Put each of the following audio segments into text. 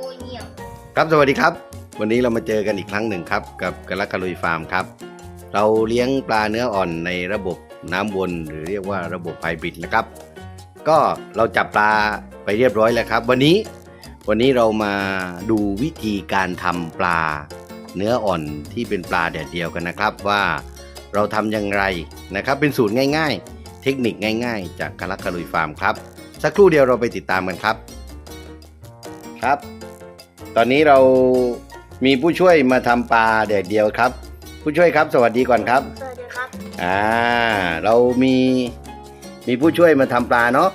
อ้ยเงียบครับสวัสดีครับ วันนี้เรามาเจอกันอีกครั้งหนึ่งครับ กับกะละกะลุยฟาร์มครับ เราเลี้ยงปลาเนื้ออ่อนในระบบน้ำวนหรือเรียกว่าระบบไฮบริดนะครับ ก็เราจับปลาไปเรียบร้อยแล้วครับ วันนี้วันนี้เรามาดูวิธีการทำปลาเนื้ออ่อนที่เป็นปลาแดดเดียวกันนะครับว่าเราทำอย่างไรนะครับ เป็นสูตรง่ายๆ เทคนิคง่าย ๆ จากกะละกะลุยฟาร์มครับ สักครู่เดียวเราไปติดตามกันครับ ครับ ตอนนี้เรามีผู้ช่วยมาทำปลาแดดเดียวครับ ผู้ช่วยครับ สวัสดีก่อนครับสวัสดีครับอ่าเรามีมีผู้ช่วยมาทำปลาเนาะ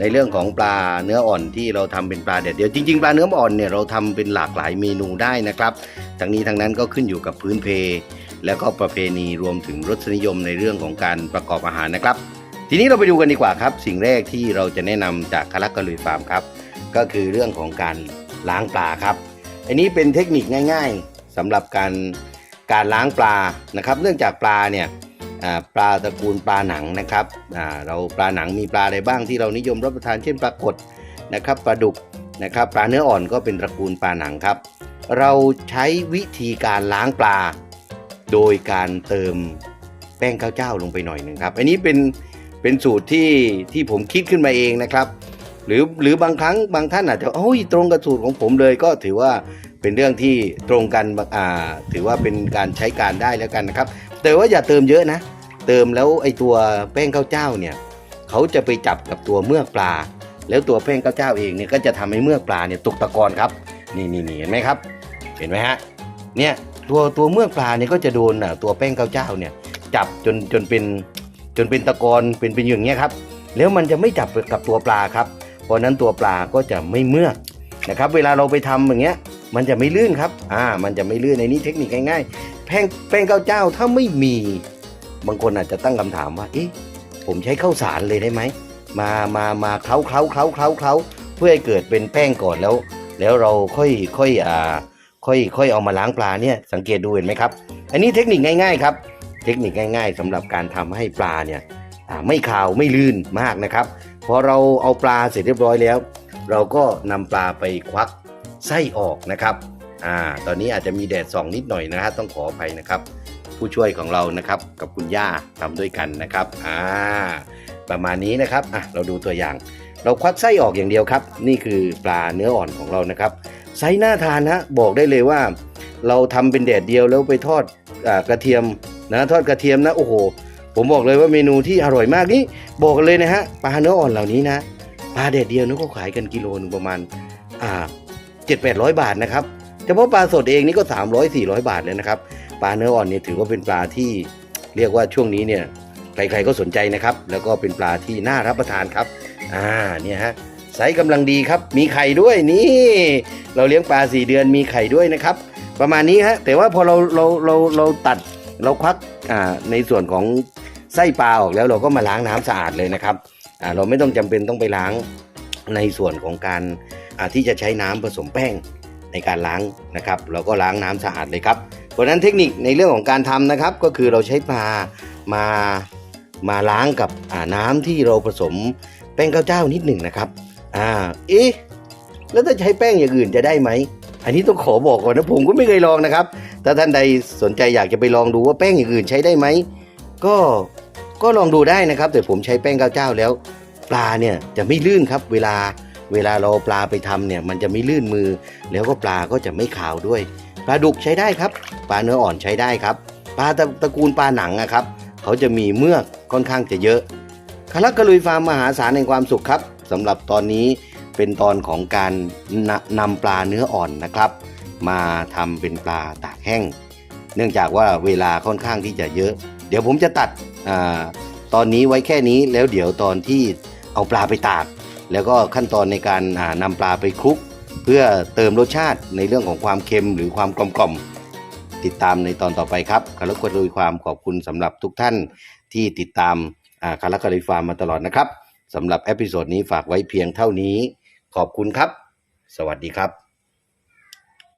ในเรื่องของปลาเนื้ออ่อนที่เราทำเป็นปลาแดดเดียวจริงๆ ปลาเนื้ออ่อนเนี่ยเราทำเป็นหลากหลายเมนูได้นะครับทั้งนี้ทั้งนั้นก็ขึ้นอยู่กับพื้นเพ แล้วก็ประเพณีรวมถึงรสนิยมในเรื่องของการประกอบอาหารนะครับ ทีนี้เราไปดูกันดีกว่าครับ สิ่งแรกที่เราจะแนะนำจากคารักกะลุยฟาร์มครับ ก็คือเรื่องของการ ล้างปลาครับ อันนี้เป็นเทคนิคง่ายๆสำหรับการการล้างปลานะครับ เนื่องจากปลาเนี่ยปลาตระกูลปลาหนังนะครับเราปลาหนังมีปลาอะไรบ้างที่เรานิยมรับประทานเช่นปลากดนะครับปลาดุกนะครับปลาเนื้ออ่อนก็เป็นตระกูลปลาหนังครับ เราใช้วิธีการล้างปลา โดยการเติมแป้งข้าวเจ้าลงไปหน่อยหนึ่งครับ อันนี้เป็นเป็นสูตรที่ที่ผมคิดขึ้นมาเองนะครับ หรือหรือบางครั้งบางท่านอาจจะโอ้ยตรงกับสูตรของผมเลยก็ถือว่าเป็นเรื่องที่ตรงกันอ่าถือว่าเป็นการใช้การได้แล้วกันนะครับ แต่ว่าอย่าเติมเยอะนะ เติมแล้วไอตัวแป้งข้าวเจ้าเนี่ยเขาจะไปจับกับตัวเมือกปลา แล้วตัวแป้งข้าวเจ้าเองเนี่ยก็จะทำให้เมือกปลาเนี่ยตกตะกอนครับ นี่นี่นี่เห็นไหมครับ เห็นไหมฮะเนี่ยตัวตัวเมือกปลาเนี่ยก็จะโดนอะตัวแป้งข้าวเจ้าเนี่ยจับจนจนเป็นจนเป็นตะกอนเป็นเป็นอย่างเงี้ยครับแล้วมันจะไม่จับกับตัวปลาครับ เพราะนั้นตัวปลาก็จะไม่เมือกนะครับ เวลาเราไปทำอย่างเงี้ย มันจะไม่ลื่นครับ อ่า มันจะไม่ลื่นในนี้เทคนิคง่ายๆแป้งแป้งข้าวเจ้าถ้าไม่มี บางคนอาจจะตั้งคำถามว่า เอ๊ะ ผมใช้ข้าวสารเลยได้ไหม มามามาเคล้าเคล้าเคล้าเคล้าเคล้าเพื่อให้เกิดเป็นแป้งก่อนแล้ว แล้วเราค่อยค่อยอ่า ค่อยค่อยเอามาล้างปลาเนี่ย สังเกตดูเห็นไหมครับ อันนี้เทคนิคง่าย ๆ ครับ เทคนิคง่าย ๆสำหรับการทำให้ปลาเนี่ย ไม่ขาวไม่ลื่นมากนะครับพอเราเอาปลาเสร็จเรียบร้อยแล้ว เราก็นำปลาไปควักไส้ออกนะครับอ่าตอนนี้อาจจะมีแดดส่องนิดหน่อยนะฮะต้องขออภัยนะครับ ผู้ช่วยของเรานะครับกับคุณย่าทำด้วยกันนะครับอ่าประมาณนี้นะครับอะเราดูตัวอย่าง เราควักไส้ออกอย่างเดียวครับ นี่คือปลาเนื้ออ่อนของเรานะครับไส้น่าทานฮะบอกได้เลยว่า เราทำเป็นแดดเดียวแล้วไปทอดอกระเทียมนะทอดกระเทียมนะโอ้โห ผมบอกเลยว่าเมนูที่อร่อยมากนี่บอกกันเลยนะฮะปลาเนื้ออ่อนเหล่านี้นะปลาแดดเดียวนี่ก็ขายกันกิโลหนึงประมาณอ่าเจ็ดแปดร้อยบาทนะครับเฉพาะปลาสดเองนี่ก็ 300 400 บาทเลยนะครับปลาเนื้ออ่อนเนี่ยถือว่าเป็นปลาที่เรียกว่าช่วงนี้เนี่ยใครๆก็สนใจนะครับ แล้วก็เป็นปลาที่น่ารับประทานครับอ่าเนี่ยฮะไซส์กำลังดีครับ มีไข่ด้วยนี่ เราเลี้ยงปลา 4 เดือนมีไข่ด้วยนะครับ ประมาณนี้ฮะแต่ว่าพอเราเราเราเราตัดเราควักอ่าในส่วนของ ไส้ปลาออกแล้วเราก็มาล้างน้ำสะอาดเลยนะครับเราไม่ต้องจำเป็นต้องไปล้างในส่วนของการที่จะใช้น้ำผสมแป้งในการล้างนะครับ เราก็ล้างน้ำสะอาดเลยครับ เพราะฉะนั้นเทคนิคในเรื่องของการทำนะครับ ก็คือเราใช้ปลามามาล้างกับน้ำที่เราผสมแป้งข้าวเจ้านิดหนึ่งนะครับอ่าเอ๊ะแล้วถ้าใช้แป้งอย่างอื่นจะได้ไหมอันนี้ต้องขอบอกก่อนนะผมก็ไม่เคยลองนะครับ ถ้าท่านใดสนใจอยากจะไปลองดูว่าแป้งอย่างอื่นใช้ได้ไหม ก็ก็ลองดูได้นะครับ แต่ผมใช้แป้งข้าวเจ้าแล้ว ปลาเนี่ยจะไม่ลื่นครับ เวลาเวลาเราปลาไปทำเนี่ยมันจะไม่ลื่นมือ แล้วก็ปลาก็จะไม่ขาวด้วยปลาดุกใช้ได้ครับ ปลาเนื้ออ่อนใช้ได้ครับ ปลาตระตะกูลปลาหนังอะครับ เขาจะมีเมือกค่อนข้างจะเยอะคารักกะลุยฟาร์มมหาศาลแห่งความสุขครับสำหรับตอนนี้เป็นตอนของการนนำปลาเนื้ออ่อนนะครับ มาทำเป็นปลาตากแห้ง เนื่องจากว่าเวลาค่อนข้างที่จะเยอะ เดี๋ยวผมจะตัดอตอนนี้ไว้แค่นี้แล้วเดี๋ยวตอนที่เอาปลาไปตาก แล้วก็ขั้นตอนในการอ่านำปลาไปคลุก เพื่อเติมรสชาติในเรื่องของความเค็มหรือความกลมกล่อมติดตามในตอนต่อไปครับคาร์ลควรลุยความขอบคุณสำหรับทุกท่านที่ติดตามคาร์ลคาริฟาร์มมาตลอดนะครับสำหรับเอพิโซดนี้ฝากไว้เพียงเท่านี้ ขอบคุณครับ สวัสดีครับ